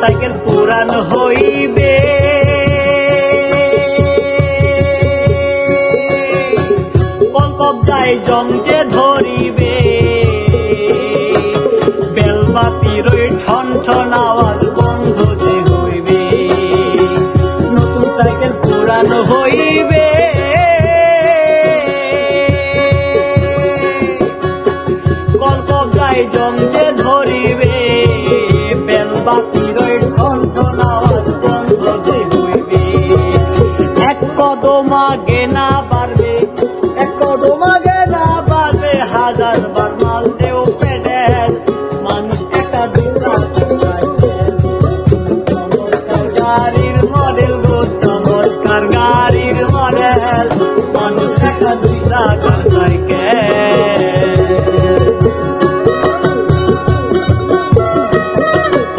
Cycle পুরান হইবে। কলকব যায় জং যে ধরিবে। বেলবাতির ওই ঠন ঠন আওয়াজ বন্ধ যে হইবে। নতুন সাইকেল পুরান হইবে। কলকব যায় জং যে ধরিবে। কদম গেনা বাড়বে এক ডোমা গেনা বাড়বে, হাজার বার মাল দেও পেডেল মানুষ একটা দিলা গাড়ির মডেল গো, চমৎকার গাড়ির মডেল মানুষ একটা দিলা